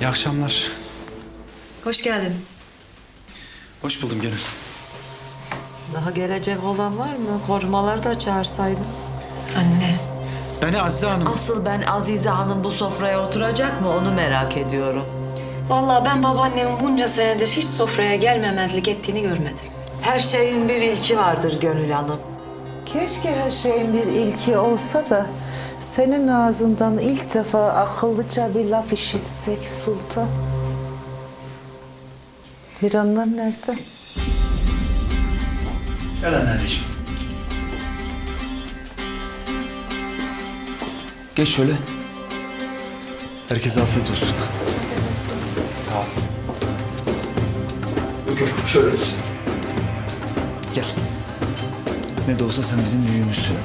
İyi akşamlar. Hoş geldin. Hoş buldum Gönül. Daha gelecek olan var mı? Korumaları da çağırsaydım. Anne. Beni Azize Hanım... Asıl ben Azize Hanım bu sofraya oturacak mı onu merak ediyorum. Vallahi ben babaannemin bunca senedir hiç sofraya gelmemezlik ettiğini görmedim. Her şeyin bir ilki vardır Gönül Hanım. Keşke her şeyin bir ilki olsa da senin ağzından ilk defa akıllıca bir laf işitsek Sultan. Miranlar nerede? Gel anneciğim. Geç şöyle. Herkese afiyet olsun. Sağ ol. Yok şöyle sen. Gel. Ne de olsa sen bizim büyüğümüzsün.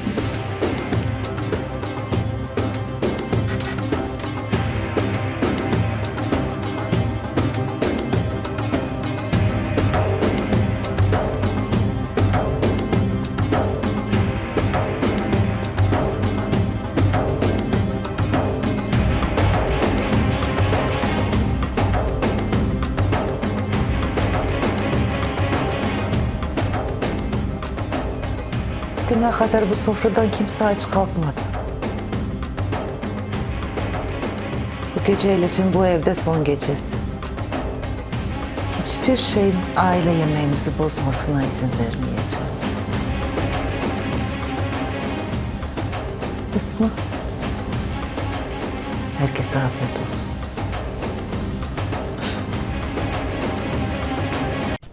Güne kadar bu sofradan kimse aç kalkmadı. Bu gece Elif'in bu evde son gecesi. Hiçbir şeyin aile yemeğimizi bozmasına izin vermeyeceğim. Esma. Herkese afiyet olsun.